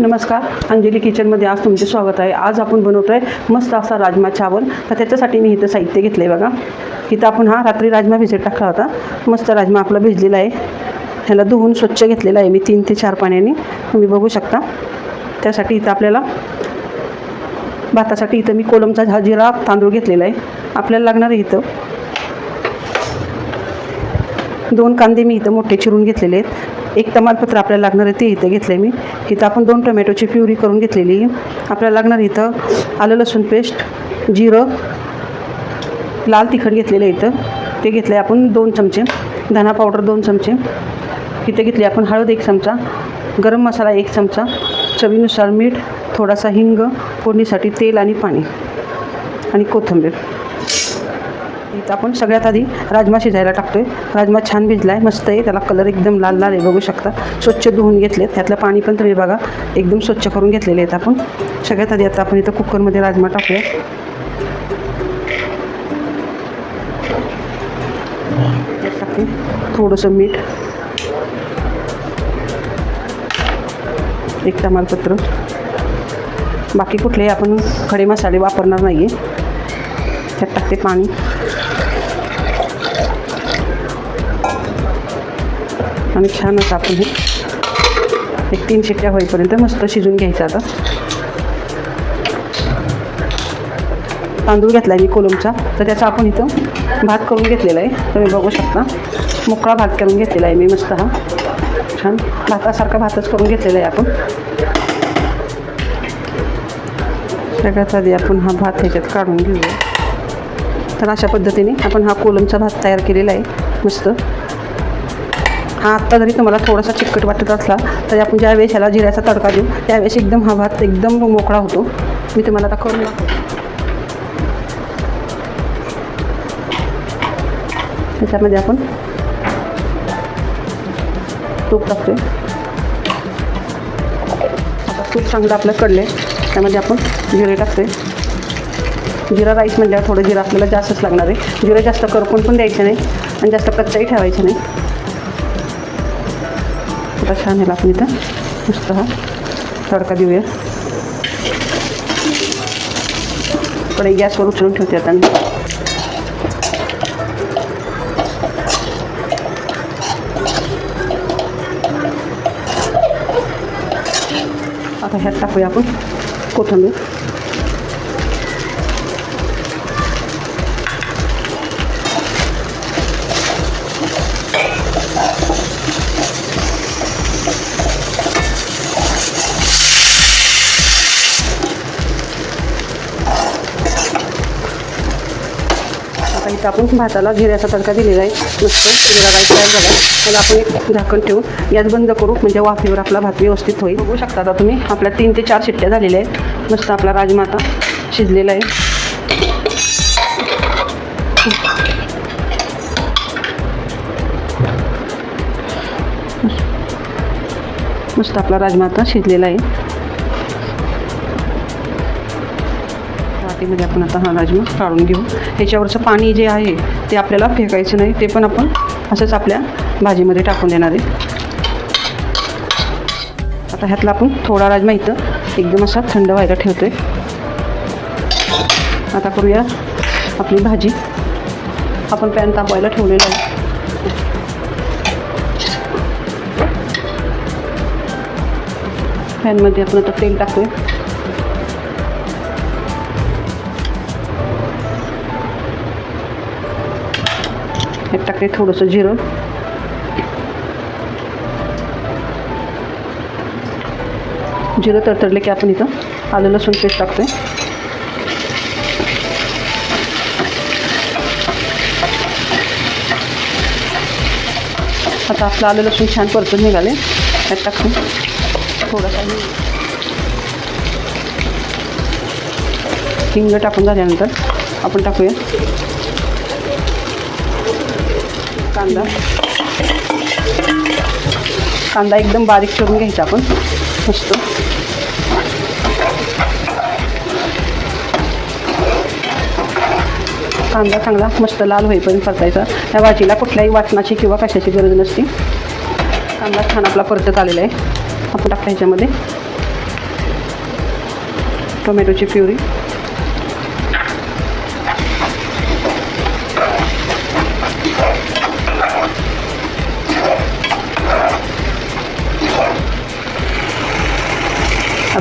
नमस्कार अंजली किचनमध्ये आज तुमचे स्वागत आहे. आज आपण बनवतो आहे मस्त असा राजमा चावल. तर त्याच्यासाठी मी इथं साहित्य घेतलं आहे बघा. इथं आपण हा रात्री राजमा भिजत टाकला होता. मस्त राजमा आपला भिजलेला आहे. ह्याला धुवून स्वच्छ घेतलेला आहे मी तीन ते चार पाण्याने. तुम्ही बघू शकता. त्यासाठी इथं आपल्याला भातासाठी इथं मी कोलमचा झाजिरा तांदूळ घेतलेला आहे. आपल्याला लागणार आहे इथं दोन कांदे मी इथं मोठे चिरून घेतलेले आहेत. एक तमालपत्र आपल्याला लागणार आहे ते इथं घेतलं आहे मी. इथं आपण दोन टोमॅटोची प्युरी करून घेतलेली. आहे आपल्याला लागणार इथं आलं लसूण पेस्ट जिरं लाल तिखट घेतलेलं आहे इथं. ते घेतलं आहे आपण दोन चमचे. धना पावडर दोन चमचे. इथं घेतली आपण हळद एक चमचा. गरम मसाला एक चमचा. चवीनुसार मीठ थोडासा हिंग फोडणीसाठी तेल आणि पाणी आणि कोथिंबीर. इथं आपण सगळ्यात आधी राजमा शिजायला टाकतो आहे राजमा छान भिजला आहे मस्त आहे. त्याला कलर एकदम लाल लाल आहे बघू शकता. स्वच्छ धुवून घेतलेत. त्यातलं पाणी पण तुम्ही बघा एकदम स्वच्छ करून घेतलेले आहेत आपण. सगळ्यात आधी आता आपण इथं कुकरमध्ये राजमा टाकूया. त्यात टाकते थोडंसं मीठ. एक तमालपत्र. बाकी कुठलेही आपण खडे मसाले वापरणार नाही आहे त्यात टाकते पाणी. आणि छान असं आपण हे एक तीन शिट्ट्या होईपर्यंत मस्त शिजून घ्यायचं आता. तांदूळ घेतला आहे मी कोलमचा. तर त्याचा आपण इथं भात करून घेतलेला आहे. तुम्ही बघू शकता. मोकळा भात करून घेतलेला आहे मी मस्त हा. छान. भातासारखा भातच करून घेतलेला आहे आपण. सगळ्यात आधी आपण हा भात ह्याच्यात काढून घेऊया. तर अशा पद्धतीने आपण हा कोलमचा भात तयार केलेला आहे. मस्त. हा आत्ता जरी तुम्हाला थोडासा चिकट वाटत असला तरी आपण ज्यावेळेस ह्याला जिऱ्याचा तडका देऊ त्यावेळेस एकदम हा भात एकदम मोकळा होतो. मी तुम्हाला आता करून दाखवते. त्याच्यामध्ये आपण तूप टाकतोय. आता तूप चांगलं आपलं कडले त्यामध्ये आपण जिरे टाकतोय. जिरा राईस म्हटल्यावर थोडं जिरा आपल्याला जास्तच लागणार आहे. जिरा जास्त करपून पण द्यायचं नाही आणि जास्त कच्चाही ठेवायचं नाही. आता छान ह्याला आपण इथं. मस्त हा. तडका देऊया. कढई गॅसवर उचलून ठेवते आता मी. आता ह्यात टाकूया आपण कोथंबीर. आता आपण भाताला जिऱ्याचा तडका दिलेला आहे. मस्त जिरा राईस तयार झाला. त्याला आपण एक झाकण ठेवून गॅस बंद करू म्हणजे वाफेवर आपला भात व्यवस्थित होईल. बघू शकता आता तुम्ही आपल्या तीन ते चार शिट्ट्या झालेल्या आहेत. मस्त आपला राजमा आता शिजलेला आहे. मस्त आपला राजमा आता शिजलेला आहे. वाटीमध्ये आपण आता हा राजमा काढून घेऊ. ह्याच्यावरचं पाणी जे आहे ते आपल्याला फेकायचं नाही ते पण आपण असंच आपल्या भाजीमध्ये टाकून देणार आहे. आता ह्यातला आपण थोडा राजमा इथं एकदम असा थंड व्हायला ठेवतोय. आता करूया आपली भाजी. आपण पॅन तापवायला ठेवलेला आहे. पॅनमध्ये आपण आता तेल टाकतोय. ह्यात टाकते थोडंसं जिरं. जिरं तडतडले की आपण इथं आलं लसूण पेस्ट आहे आता आपलं आलं लसूण छान परतून निघाले. त्यात टाकून थोडासा हिंग टाकून झाल्यानंतर आपण टाकूया. कांदा. कांदा एकदम बारीक करून घ्यायचा आपण. मस्त. कांदा चांगला मस्त लाल होईपर्यंत परतायचा. त्या भाजीला कुठल्याही वाटणाची किंवा कशाची गरज नसते. कांदा छान आपला परतत आलेला आहे. आपण टाकता ह्याच्यामध्ये. टोमॅटोची प्युरी.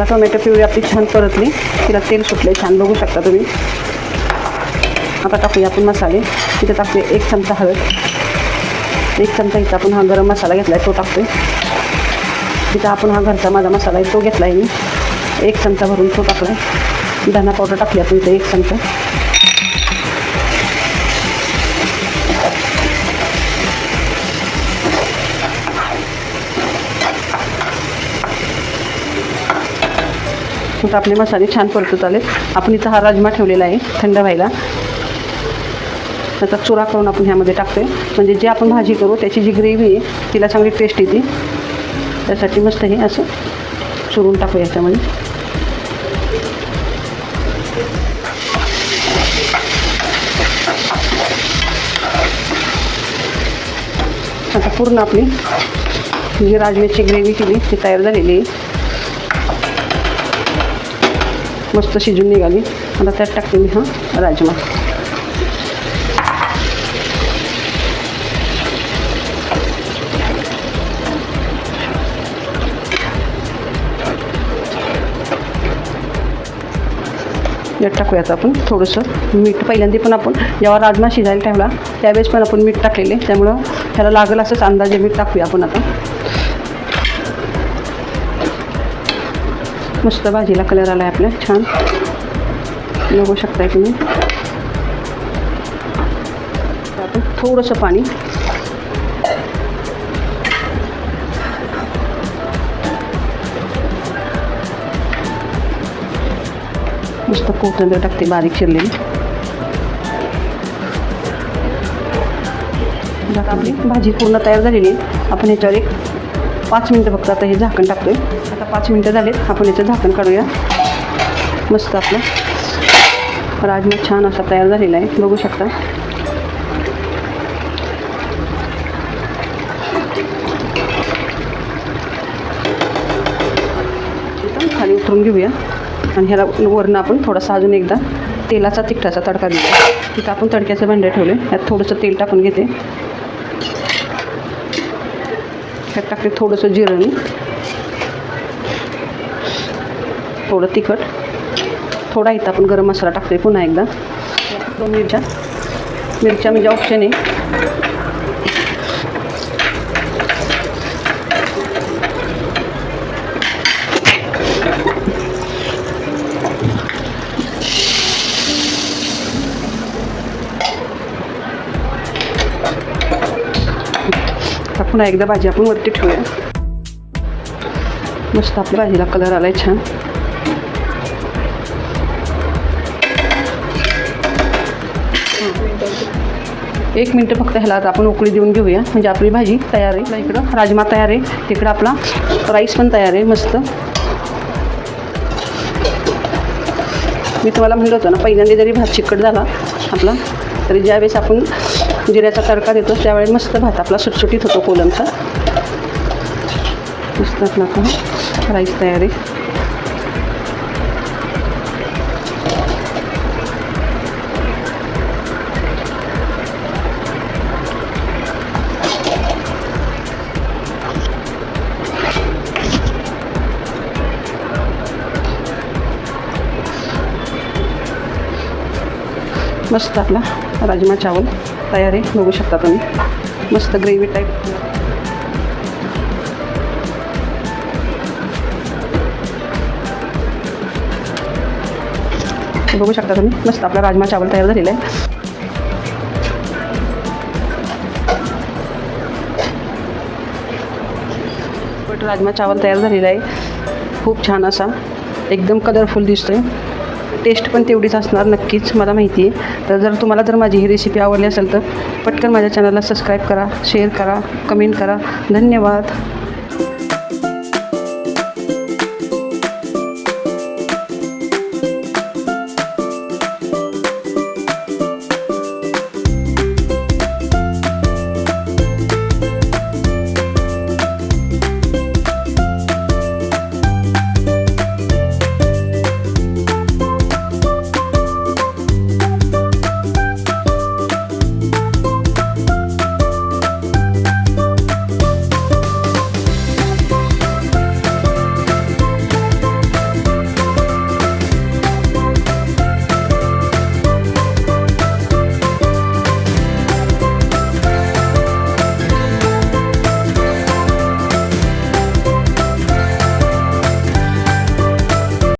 आता टोमॅटो पिवळी आपली छान परतली. तिला तेल सुटले छान. बघू शकता तुम्ही. आता टाकूया आपण मसाले. तिथे टाकते एक चमचा हळद. एक चमचा इथं आपण हा गरम मसाला घेतला आहे तो टाकतोय. तिथं आपण हा घरचा माझा मसाला आहे तो घेतला आहे मी. एक चमचा भरून तो टाकला आहे धना पावडर टाकली आपण इथं एक चमचा. तर आपले मसाले छान परतत आले आपण इथं हा राजमा ठेवलेला आहे थंड व्हायला. त्याचा चुरा करून आपण ह्यामध्ये टाकतोय. म्हणजे जे आपण भाजी करू त्याची जी ग्रेव्ही आहे तिला चांगली टेस्ट येते. त्यासाठी मस्त हे असं चुरून टाकू याच्यामध्ये. आता पूर्ण आपली जी राजम्याची ग्रेव्ही केली ती तयार झालेली आहे. मस्त शिजून निघाली. आता त्यात टाकते मी हा राजमा. यात टाकूयात आपण थोडंसं मीठ. पहिल्यांदा पण आपण जेव्हा राजमा शिजायला ठेवला त्यावेळेस पण आपण मीठ टाकलेले. त्यामुळं ह्याला लागेल असंच अंदाजे मीठ टाकूया आपण आता. मस्त भाजीला कलर आला आहे आपल्या छान। बघू शकताय तुम्ही आपण थोडंसं पाणी मस्त कोथिंबीर टाकते बारीक चिरलेली आपली भाजी पूर्ण तयार झालेली आपण ह्याच्यावर एक पाच मिनटं फक्त आता हे झाकण टाकतोय. आता पाच मिनटं झालीत. आपण याचं झाकण काढूया. मस्त आपला. राजमा छान असा तयार झालेला आहे. बघू शकता. खाली उतरून घेऊया. आणि ह्याला वरनं आपण थोडासा अजून एकदा तेलाचा तिखटाचा तडका देऊया. तिथं आपण तडक्याचं भांडे ठेवले यात थोडंसं तेल टाकून घेते. त्याच्यात टाकते थोडंसं जिरं थोडं तिखट. थोडा इथं आपण गरम मसाला टाकतोय पुन्हा एकदा. दोन मिरच्या. मिरच्या म्हणजे ऑप्शन आहे आता पुन्हा एकदा भाजी आपण वरती ठेवूया. मस्त आपल्या भाजीला कलर आलाय छान. एक मिनटं फक्त ह्याला आता आपण उकळी देऊन घेऊया. म्हणजे आपली भाजी तयार आहे. इकडं राजमा तयार आहे. तिकडं आपला राईस पण तयार आहे. मस्त. मी तुम्हाला म्हणलं होतं ना पहिल्यांदा जरी भात चिकट झाला आपला तरी ज्यावेळेस आपण जिऱ्याचा तडका देतो त्यावेळेस मस्त भात आपला सुटसुटीत होतो कोलमचा. मस्त आपला राईस तयारी. मस्त आपला राजमा चावल तयार आहे बघू शकता तुम्ही. मस्त ग्रेव्ही टाईप बघू शकता तुम्ही मस्त आपला राजमा चावल तयार झालेला आहे. बट राजमा चावल तयार झालेला आहे. खूप छान असा. एकदम कलरफुल दिसतोय. टेस्ट पण तेवढीच असणार नक्कीच मला माहिती आहे. तर जर तुम्हाला जर माझी ही रेसिपी आवडली असेल तर पटकन माझ्या चॅनलला सबस्क्राईब करा शेअर करा कमेंट करा. धन्यवाद.